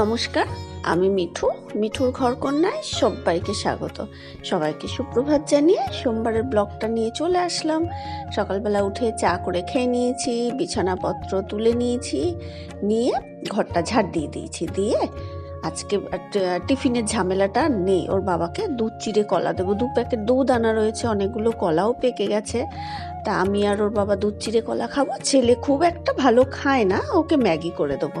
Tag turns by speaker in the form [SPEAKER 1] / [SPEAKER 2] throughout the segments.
[SPEAKER 1] নমস্কার, আমি মিঠু, মিঠুর ঘর কন্যায় সবাইকে স্বাগত। সবাইকে সুপ্রভাত জানিয়ে সোমবারের ব্লগটা নিয়ে চলে আসলাম। সকালবেলা উঠে চা করে খেয়ে নিয়েছি, বিছানাপত্র তুলে নিয়েছি, নিয়ে ঘরটা ঝাড় দিয়ে দিয়েছি, দিয়ে আজকে টিফিনের ঝামেলাটা নেই। ওর বাবাকে দুধ চিড়ে কলা দেবো। দু প্যাকেট দুধ আনা রয়েছে, অনেকগুলো কলাও পেকে গেছে। তা আমি আর ওর বাবা দুধ চিড়ে কলা খাব। ছেলে খুব একটা ভালো খায় না, ওকে ম্যাগি করে দেবো।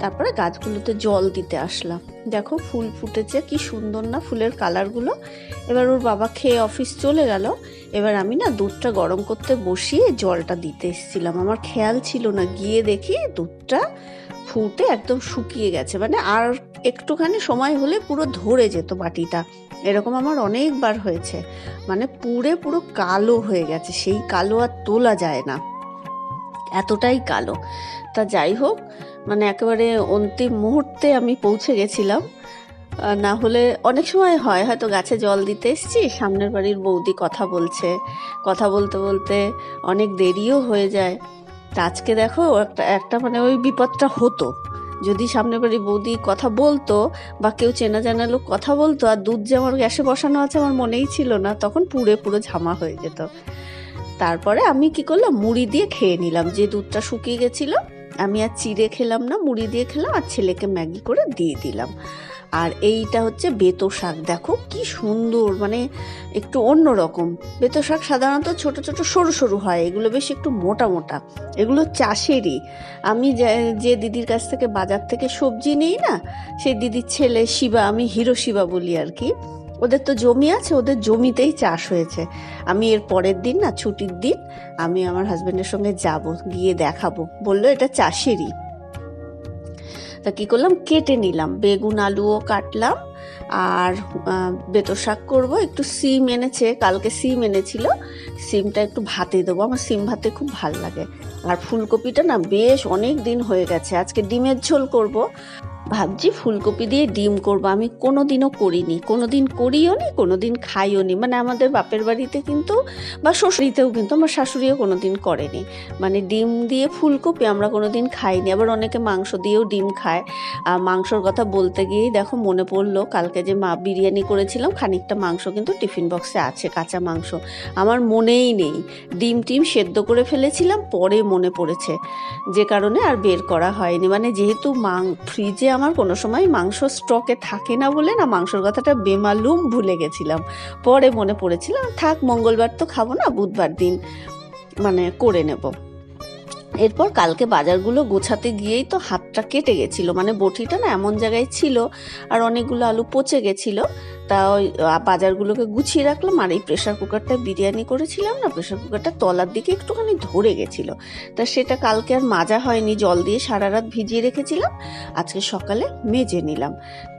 [SPEAKER 1] তারপরে গাছগুলোতে জল দিতে আসলাম। দেখো ফুল ফুটেছে, কি সুন্দর না ফুলের কালারগুলো। এবার ওর বাবা খেয়ে অফিস চলে গেল। এবার আমি না দুধটা গরম করতে বসিয়ে জলটা দিতে এসেছিলাম। আমার খেয়াল ছিল না, গিয়ে দেখি দুধটা ফুটে একদম শুকিয়ে গেছে। মানে আর একটুখানি সময় হলে পুরো ধরে যেত বাটিটা। এরকম আমার অনেকবার হয়েছে। মানে পুরে পুরো কালো হয়ে গেছে, সেই কালো আর তোলা যায় না। এতটাই কালো। তা যাই হোক মানে একেবারে অন্তিম মুহূর্তে আমি পৌঁছে গেছিলাম। না হলে অনেক সময় হয়, হয়তো গাছে জল দিতে এসছি, সামনের বাড়ির বৌদি কথা বলছে। কথা বলতে বলতে অনেক দেরিও হয়ে যায়। তা আজকে দেখো একটা একটা মানে ওই বিপদটা হতো। যদি সামনে বাড়ি বৌদি কথা বলতো বা কেউ চেনা জানা লোক কথা বলতো আর দুধ যে আমার গ্যাসে বসানো আছে আমার মনেই ছিল না, তখন পুড়ে পুরো ঝামা হয়ে যেত। তারপরে আমি কি করলাম? মুড়ি দিয়ে খেয়ে নিলাম। যে দুধটা শুকিয়ে গেছিল, আমি আর চিড়ে খেলাম না, মুড়ি দিয়ে খেলাম আর ছেলেকে ম্যাগি করে দিয়ে দিলাম। আর এইটা হচ্ছে বেতো শাক। দেখো কি সুন্দর মানে একটু অন্য রকম। বেতো শাক সাধারণত ছোট ছোট, সরু সরু হয়, এগুলো বেশ একটু মোটা মোটা। এগুলো চাষেরই। আমি যে- দিদির কাছ থেকে বাজার থেকে সবজি নেই না, সেই দিদির ছেলে শিবা, আমি হিরো শিবা বলি আর কি। ওদের তো জমি আছে, ওদের জমিতেই চাষ হয়েছে। আমি এর পরের দিন না, ছুটির দিন আমি আমার হাজব্যান্ডের সঙ্গে যাব, গিয়ে দেখাবো। বলল এটা চাষেরই। তা কী করলাম? কেটে নিলাম। বেগুন, আলুও কাটলাম। আর বেতর শাক করব। একটু সিম এনেছে, কালকে সিম এনেছিল। সিমটা একটু ভাতে দেবো। আমার সিম ভাতে খুব ভালো লাগে। আর ফুলকপিটা না বেশ অনেক দিন হয়ে গেছে। আজকে ডিমের ঝোল করব। ভাবছি ফুলকপি দিয়ে ডিম করব। আমি কোনো দিনও করিনি। কোনো দিন করিও নি কোনো দিন খাইও নি। মানে আমাদের বাপের বাড়িতে কিন্তু বা শ্বশুরিতেও কিন্তু আমার শাশুড়িও কোনো দিন করেনি। মানে ডিম দিয়ে ফুলকপি আমরা কোনো দিন খাইনি। আবার অনেকে মাংস দিয়েও ডিম খায়। আর মাংসর কথা বলতে গিয়েই দেখো মনে পড়ল, কালকে যে মা বিরিয়ানি করেছিলাম, খানিকটা মাংস কিন্তু টিফিন বক্সে আছে, কাঁচা মাংস। আমার মনেই নেই। ডিম টিম সেদ্ধ করে ফেলেছিলাম, পরে মনে পড়েছে। যে কারণে আর বের করা হয়নি। মানে যেহেতু মাং, ফ্রিজে আমার কোনো সময় মাংস স্টকে থাকে না বলে না মাংসর কথাটা বেমালুম ভুলে গেছিলাম। পরে মনে পড়েছিলাম থাক, মঙ্গলবার তো খাব না, বুধবার দিন মানে করে নেব। এরপর কালকে বাজারগুলো গোছাতে গিয়েই তো হাতটা কেটে গেছিল মানে বটিটা না এমন জায়গায় ছিল আর অনেকগুলো আলু পচে গেছিল। তা ওই বাজারগুলোকে গুছিয়ে রাখলাম আর এই প্রেশার কুকারটা বিরিয়ানি করেছিলাম না প্রেশার কুকারটা তলার দিকে একটুখানি ধরে গেছিল। তা সেটা কালকে আর মাজা হয়নি, জল দিয়ে সারা রাত ভিজিয়ে রেখেছিলাম, আজকে সকালে মেজে নিলাম।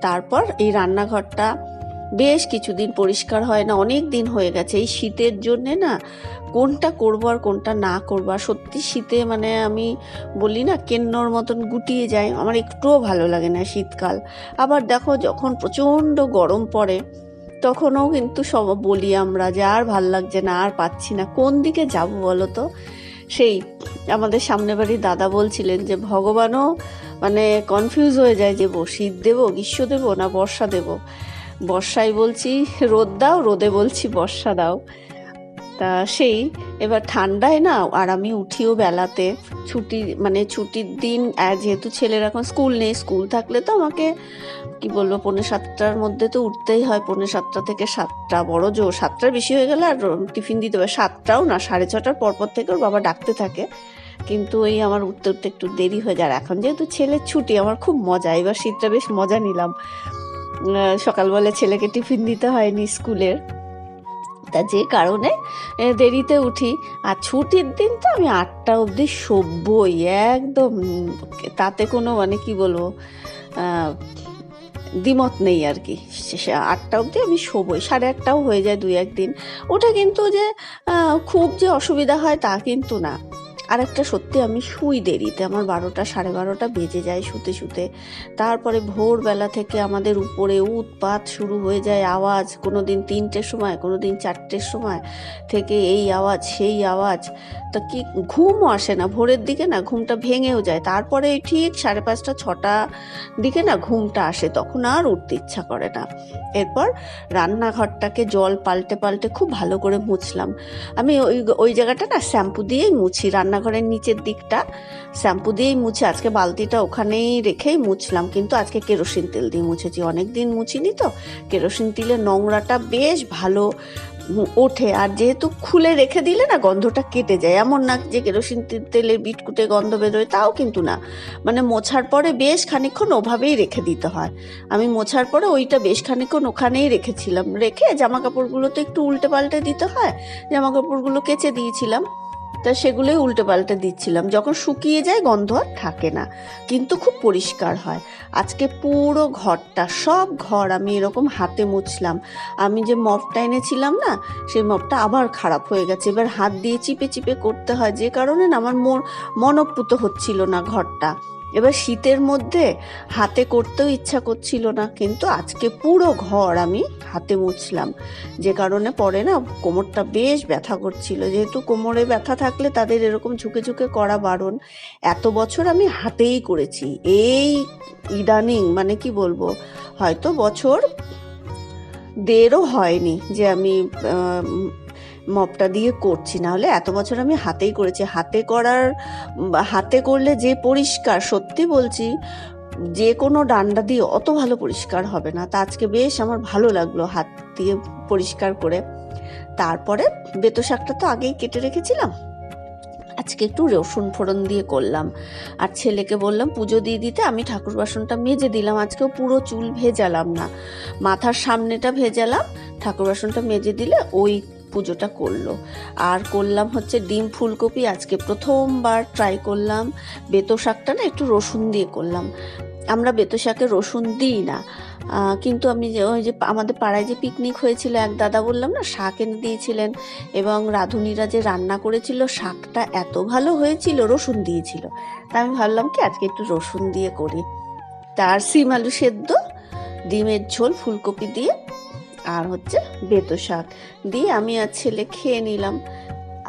[SPEAKER 1] তারপর এই রান্নাঘরটা বেশ কিছুদিন পরিষ্কার হয় না, অনেক দিন হয়ে গেছে। এই শীতের জন্যে না কোনটা করব আর কোনটা না করব? আর সত্যি শীতে মানে আমি বলি না, কেন্নর মতন গুটিয়ে যায় আমার একটুও ভালো লাগে না শীতকাল। আবার দেখো যখন প্রচণ্ড গরম পড়ে, তখনও কিন্তু সব বলি আমরা যে আর ভালো লাগছে না, আর পাচ্ছি না। কোন দিকে যাব বলো তো? সেই আমাদের সামনে বাড়ির দাদা বলছিলেন যে, ভগবানও মানে কনফিউজ হয়ে যায় যে, শীত দেবো, গ্রীষ্ম দেবো না বর্ষা দেবো? বর্ষায় বলছি রোদ দাও, রোদে বলছি বর্ষা দাও। তা সেই, এবার ঠান্ডায় না, আর আমি উঠিও বেলাতে। ছুটি মানে ছুটির দিন যেহেতু ছেলের এখন স্কুল নেই, স্কুল থাকলে তো আমাকে, কি বলব, পৌনে সাতটার মধ্যে তো উঠতেই হয়, পৌনে সাতটা থেকে সাতটা, বড় জোর। সাতটার বেশি হয়ে গেলে আর টিফিন দিতে হবে সাতটাও না, সাড়ে ছটার পরপর থেকে ওর বাবা ডাকতে থাকে। কিন্তু এই আমার উঠতে উঠতে একটু দেরি হয়ে যায়। এখন যেহেতু ছেলের ছুটি, আমার খুব মজা। এবার শীতটা বেশ মজা নিলাম। সকালবেলা ছেলেকে টিফিন দিতে হয়নি স্কুলের। তা যে কারণে দেরিতে উঠি। আর ছুটির দিন তো আমি আটটা অবধি সভ্যই একদম। তাতে কোনো মানে কি বলব দ্বিমত নেই আর কি। আটটা অবধি আমি শোবই, সাড়ে আটটাও হয়ে যায় দুই একদিন ওটা কিন্তু যে খুব যে অসুবিধা হয় তা কিন্তু না। আর একটা সত্যি আমি শুই দেরিতে, আমার বারোটা সাড়ে বারোটা বেজে যায় শুতে শুতে। তারপরে ভোরবেলা থেকে আমাদের উপরে উৎপাত শুরু হয়ে যায় আওয়াজ কোনো দিন তিনটের সময় কোনো দিন চারটের সময় থেকে এই আওয়াজ, সেই আওয়াজ। তা কি ঘুমও আসে না, ভোরের দিকে না ঘুমটা ভেঙেও যায়। তারপরে ঠিক সাড়ে পাঁচটা, ছটা দিকে না ঘুমটা আসে, তখন আর উঠতে ইচ্ছা করে না। এরপর রান্নাঘরটাকে জল পাল্টে পাল্টে খুব ভালো করে মুছলাম। আমি ওই ওই জায়গাটা না শ্যাম্পু দিয়েই মুছি রান্নাঘরের নিচের দিকটা। শ্যাম্পু দিয়েই মুছে, আজকে বালতিটা ওখানেই রেখেই মুছলাম। কিন্তু আজকে কেরোসিন তেল দিয়ে মুছেছি। অনেক দিন মুছিনি তো। কেরোসিন তেলের নোংরাটা বেশ ভালো ওঠে। আর যেহেতু খুলে রেখে দিলে না গন্ধটা কেটে যায়। এমন না যে কেরোসিন তে- তেলের বিটকুটে গন্ধ বেরোয়, তাও কিন্তু না। মানে মোছার পরে বেশ খানিকক্ষণ ওভাবেই রেখে দিতে হয়। আমি মোছার পরে ওইটা বেশ খানিকক্ষণ ওখানেই রেখেছিলাম। রেখে জামা কাপড়গুলো তো একটু উল্টে পাল্টে দিতে হয়। জামা কাপড়গুলো কেচে দিয়েছিলাম। তা সেগুলোই উল্টে পাল্টে দিচ্ছিলাম। যখন শুকিয়ে যায়, গন্ধ আর থাকে না। কিন্তু খুব পরিষ্কার হয়। আজকে পুরো ঘরটা, সব ঘর আমি এরকম হাতে মুছলাম। আমি যে মপটা এনেছিলাম না, সেই মপটা আবার খারাপ হয়ে গেছে। এবার হাত দিয়ে চিপে চিপে করতে হয়। যে কারণে না, আমার মন মনপ্রুত হচ্ছিল না ঘরটা। এবার শীতের মধ্যে হাতে করতেও ইচ্ছা করছিল না, কিন্তু আজকে পুরো ঘর আমি হাতে মুছলাম। যে কারণে পরে না কোমরটা বেশ ব্যথা করছিল। যেহেতু কোমরে ব্যথা থাকলে তাদের এরকম ঝুঁকে ঝুঁকে করা বারণ, এত বছর আমি হাতেই করেছি। এই ইদানিং মানে কি বলব, হয়তো বছর দেড়ও হয়নি যে আমি মপটা দিয়ে করছি। না হলে এত বছর আমি হাতেই করেছি। হাতে করার হাতে করলে যে পরিষ্কার, সত্যি বলছি, যে কোনো ডান্ডা দিয়ে অত ভালো পরিষ্কার হবে না। তা আজকে বেশ আমার ভালো লাগল হাত দিয়ে পরিষ্কার করে। তারপরে বেতো শাকটা তো আগেই কেটে রেখেছিলাম। আজকে একটু রসুন ফোড়ন দিয়ে করলাম। আর ছেলেকে বললাম, পুজো দিয়ে দিতে আমি ঠাকুর বাসনটা মেজে দিলাম। আজকেও পুরো চুল ভেজালাম না। মাথার সামনেটা ভেজালাম। ঠাকুর বাসনটা মেজে দিলে ওই পুজোটা করল। আর করলাম হচ্ছে ডিম ফুলকপি, আজকে প্রথমবার ট্রাই করলাম। বেতো শাকটা না একটু রসুন দিয়ে করলাম। আমরা বেতো শাকে রসুন দিই না। কিন্তু আমি যে ওই যে আমাদের পাড়ায় যে পিকনিক হয়েছিল, এক দাদা বললাম না, শাক এনে দিয়েছিলেন। এবং রাঁধুনিরা যে রান্না করেছিল, শাকটা এত ভালো হয়েছিল, রসুন দিয়েছিল। তা আমি ভাবলাম কি, আজকে একটু রসুন দিয়ে করি। তার সিম আলু সেদ্ধ, ডিমের ঝোল, ফুলকপি দিয়ে আর হচ্ছে বেতো শাক। দিয়ে আমি আর ছেলে খেয়ে নিলাম।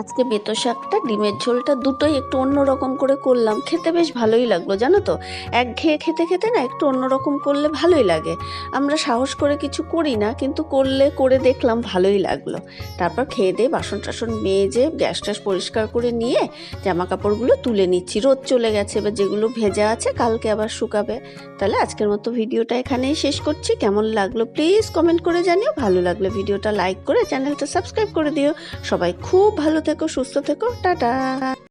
[SPEAKER 1] আজকে বেতো শাকটা, ডিমের ঝোলটা দুটোই একটু অন্যরকম করে করলাম। খেতে বেশ ভালোই লাগল, জানো তো? এক ঘেয়ে খেতে খেতে না একটু অন্যরকম করলে ভালোই লাগে। আমরা সাহস করে কিছু করি না, কিন্তু করলে করে দেখলাম ভালোই লাগল। তারপর খেয়ে দিয়ে বাসন টাসন মেজে গ্যাস ট্যাস পরিষ্কার করে নিয়ে জামা কাপড়গুলো তুলে নিচ্ছি। রোদ চলে গেছে, এবার যেগুলো ভেজা আছে কালকে আবার শুকাবে। তাহলে আজকের মতো ভিডিওটা এখানেই শেষ করছি। কেমন লাগল প্লিজ কমেন্ট করে জানিও। ভালো লাগলে ভিডিওটা লাইক করে চ্যানেলটা সাবস্ক্রাইব করে দিও। সবাই খুব ভালো থেকো সুস্থ থেকো টাটা